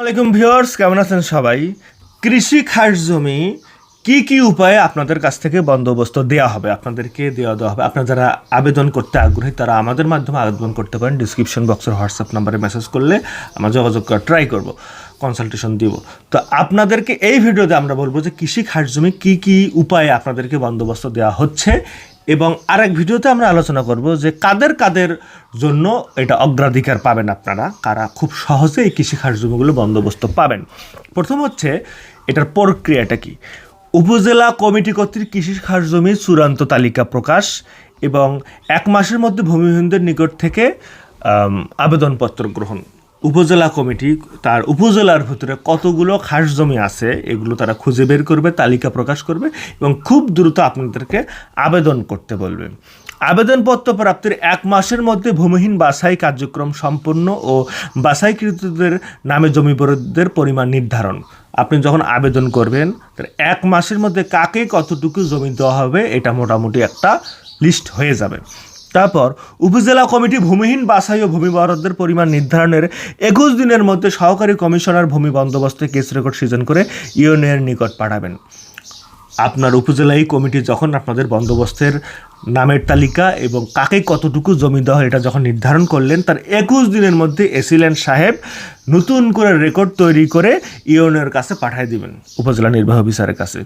আলাইকুম ভিউয়ার্স, কেমন আছেন সবাই? কৃষি খাস জমি, কি কি উপায়ে আপনাদের কাছ থেকে বন্দোবস্ত দেওয়া হবে, আপনাদেরকে দেওয়া দেওয়া হবে? আপনারা যারা আবেদন করতে আগ্রহী, তারা আমাদের মাধ্যমে আবেদন করতে পারেন। ডিসক্রিপশন বক্সের হোয়াটসঅ্যাপ নাম্বারে মেসেজ করলে আমরা যোগাযোগ করার ট্রাই করব কনসালটেশন দিব। তো আপনাদেরকে এই ভিডিওতে আমরা বলব যে কৃষি খাস জমি কী কী উপায়ে আপনাদেরকে বন্দোবস্ত দেওয়া হচ্ছে। এবং আরেক ভিডিওতে আমরা আলোচনা করব যে কাদের কাদের জন্য এটা অগ্রাধিকার পাবেন আপনারা, কারা খুব সহজে এই কৃষি খাস জমিগুলো বন্দোবস্ত পাবেন। প্রথম হচ্ছে, এটার প্রক্রিয়াটা কি? উপজেলা কমিটি কর্তৃক কৃষি খাস জমির চূড়ান্ত তালিকা প্রকাশ এবং এক মাসের মধ্যে ভূমিহীনদের নিকট থেকে আবেদনপত্র গ্রহণ। উপজেলা কমিটি, তার উপজেলার ভিতরে কতগুলো খাস জমি আছে, এগুলো তারা খুঁজে বের করবে, তালিকা প্রকাশ করবে এবং খুব দ্রুত আপনাদেরকে আবেদন করতে বলবে। আবেদনপত্র প্রাপ্তির এক মাসের মধ্যে ভূমিহীন বাছাই কার্যক্রম সম্পন্ন ও বাছাইকৃতদের নামে জমি বরাদ্দের পরিমাণ নির্ধারণ। আপনি যখন আবেদন করবেন এক মাসের মধ্যে কাকে কতটুকু জমি দেওয়া হবে, এটা মোটামুটি একটা লিস্ট হয়ে যাবে। তারপর উপজেলা কমিটি ভূমিহীন বাছাই ও ভূমি বরাদ্দের পরিমাণ নির্ধারণের একুশ দিনের মধ্যে সহকারী কমিশনার ভূমি বন্দোবস্তে কেস রেকর্ড সৃজন করে ইউনিয়নের নিকট পাঠাবেন। আপনার উপজেলায় কমিটি যখন আপনাদের বন্দোবস্তের নামের তালিকা এবং কাকে কতটুকু জমি দেওয়া এটা যখন নির্ধারণ করলেন, তার একুশ দিনের মধ্যে এসিলেন সাহেব নতুন করে রেকর্ড তৈরি করে ইউনের কাছে পাঠিয়ে দিবেন, উপজেলা নির্বাহী অফিসারের কাছে।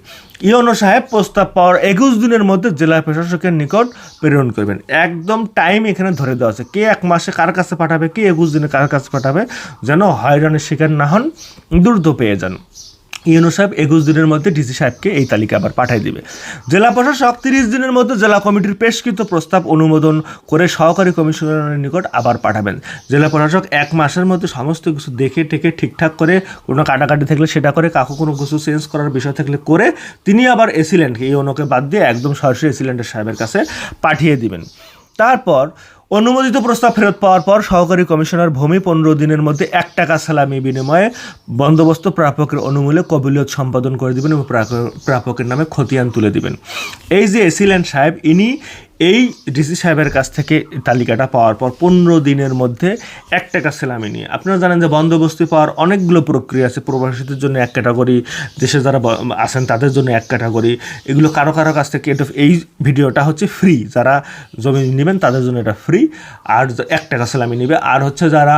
ইউনো সাহেব প্রস্তাব পাওয়ার একুশ দিনের মধ্যে জেলা প্রশাসকের নিকট প্রেরণ করবেন। একদম টাইম এখানে ধরে দেওয়া আছে। কে এক মাসে কার কাছে পাঠাবে, কে একুশ দিনে কার কাছে পাঠাবে, যেন হয়রানির শিকার না হন, দ্রুত পেয়ে যান। ইউনো সাহেব একুশ দিনের মধ্যে ডিসি সাহেবকে এই তালিকা আবার পাঠিয়ে দিবে। জেলা প্রশাসক তিরিশ দিনের মধ্যে জেলা কমিটির পেশকৃত প্রস্তাব অনুমোদন করে সহকারী কমিশনারের নিকট আবার পাঠাবেন। জেলা প্রশাসক এক মাসের মধ্যে সমস্ত কিছু দেখে টেকে ঠিকঠাক করে কোনো কাটাকাটি থাকলে সেটা করে, কাকু কোনো কিছু চেঞ্জ করার বিষয় থাকলে করে তিনি আবার এসিল্যান্ডকে ইউনোকে বাদ দিয়ে একদম সরাসরি এসিল্যান্ডের সাহেবের কাছে পাঠিয়ে দিবেন। তারপর অনুমোদিত প্রস্তাব ফেরত পাওয়ার পর সহকারী কমিশনার ভূমি পনেরো দিনের মধ্যে এক টাকা সালামি বিনিময়ে বন্দোবস্ত প্রাপকের অনুমূলে কবিলিয়ত সম্পাদন করে দেবেন এবং প্রাপকের নামে খতিয়ান তুলে দেবেন। এই যে এসিল্যান্ড সাহেব, ইনি এই ডিসি সাহেবের কাছ থেকে তালিকাটা পাওয়ার পর পনেরো দিনের মধ্যে এক টাকা সেলামি নিয়ে। আপনারা জানেন যে বন্দোবস্তি পাওয়ার অনেকগুলো প্রক্রিয়া আছে প্রবাসীদের জন্য এক ক্যাটাগরি, দেশে যারা আছেন তাদের জন্য এক ক্যাটাগরি। এগুলো কারও কারও কাছ থেকে এটা এই ভিডিওটা হচ্ছে ফ্রি যারা জমি নেবেন তাদের জন্য এটা ফ্রি আর এক টাকা সেলামি নেবে। আর হচ্ছে যারা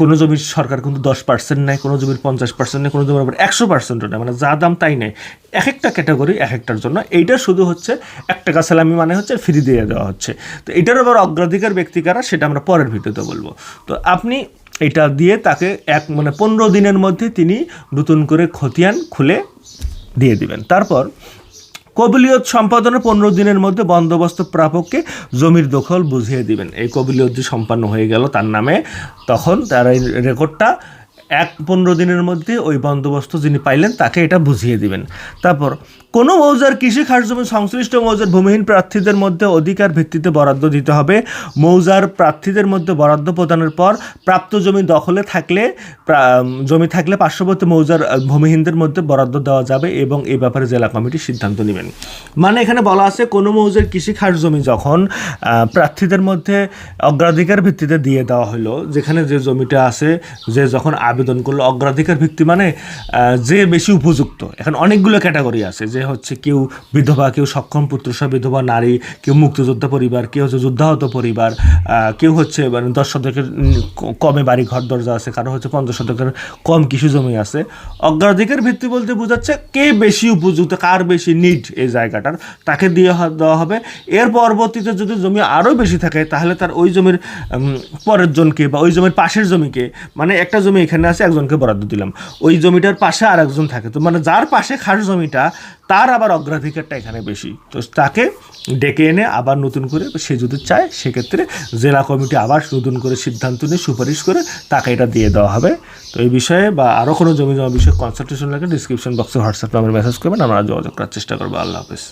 কোনো জমির সরকার কিন্তু দশ পার্সেন্ট নেয়, কোনো জমির পঞ্চাশ পার্সেন্ট নেয়, কোনো জমির আবার একশো পার্সেন্টও নেয়। মানে যা দাম তাই নেয়। এক একটা ক্যাটাগরি এক একটার জন্য। এইটা শুধু হচ্ছে এক টাকা সালামি মানে হচ্ছে ফ্রি দিয়ে দেওয়া হচ্ছে। তো এটার আবার অগ্রাধিকার ব্যক্তি কারা সেটা আমরা পরের ভিডিওতে বলব। তো আপনি এটা দিয়ে তাকে এক মানে পনেরো দিনের মধ্যে তিনি নতুন করে খতিয়ান খুলে দিয়ে দিবেন। তারপর কবিলিয়ত সম্পাদনের পনেরো দিনের মধ্যে বন্দোবস্ত প্রাপককে জমির দখল বুঝিয়ে দিবেন। এই কবিলিয়ত যে সম্পন্ন হয়ে গেল তার নামে, তখন তার এই রেকর্ডটা এক পনেরো দিনের মধ্যে ওই বন্দোবস্ত যিনি পাইলেন তাকে এটা বুঝিয়ে দিবেন। তারপর কোনো মৌজার কৃষি জমি সংশ্লিষ্ট মৌজার ভূমিহীন প্রার্থীদের মধ্যে অধিকার ভিত্তিতে বরাদ্দ দিতে হবে। মৌজার প্রার্থীদের মধ্যে বরাদ্দ প্রদানের পর প্রাপ্ত জমি দখলে থাকলে জমি থাকলে পার্শ্ববর্তী মৌজার ভূমিহীনদের মধ্যে বরাদ্দ দেওয়া যাবে এবং এই ব্যাপারে জেলা কমিটি সিদ্ধান্ত নেবেন। মানে এখানে বলা আছে, কোনো মৌজার কৃষি জমি যখন প্রার্থীদের মধ্যে অগ্রাধিকার ভিত্তিতে দিয়ে দেওয়া হলো, যেখানে যে জমিটা আছে, যে যখন আবেদন করল, অগ্রাধিকার ভিত্তি মানে যে বেশি উপযুক্ত। এখন অনেকগুলো ক্যাটাগরি আছে, যে হচ্ছে কেউ বিধবা, কেউ সক্ষম পুত্রসহ বিধবা নারী, কেউ মুক্তিযোদ্ধা পরিবার, কেউ হচ্ছে যুদ্ধাহত পরিবার কেউ হচ্ছে মানে দশ শতকের কমে বাড়ি ঘর দরজা আছে, কারও হচ্ছে পঞ্চাশ শতকের কম কিছু জমি আছে। অগ্রাধিকার ভিত্তি বলতে বোঝাচ্ছে কে বেশি উপযুক্ত, কার বেশি নিড এই জায়গাটার, তাকে দিয়ে দেওয়া হবে। এর পরবর্তীতে যদি জমি আরও বেশি থাকে, তাহলে তার ওই জমির পরের জনকে বা ওই জমির পাশের জমিকে মানে একটা জমি এখানে আছে, একজনকে বরাদ্দ দিলাম। ওই জমিটার পাশে আর একজন থাকে। তো মানে যার পাশে খাস জমিটা তার আবার অগ্রাধিকারটা এখানে বেশি। তো তাকে ডেকে এনে আবার নতুন করে সে যদি চায়, সেক্ষেত্রে জেলা কমিটি আবার নতুন করে সিদ্ধান্ত নিয়ে সুপারিশ করে তাকে এটা দিয়ে দেওয়া হবে। তো এই বিষয়ে বা আরও কোনো জমি জমা বিষয়ে কনসালটেশন লাগে ডিসক্রিপশন বক্সে হোয়াটসঅ্যাপ নাম্বার মেসেজ করবেন, আমরা যোগাযোগ করার চেষ্টা করব। আল্লাহ হাফেজ।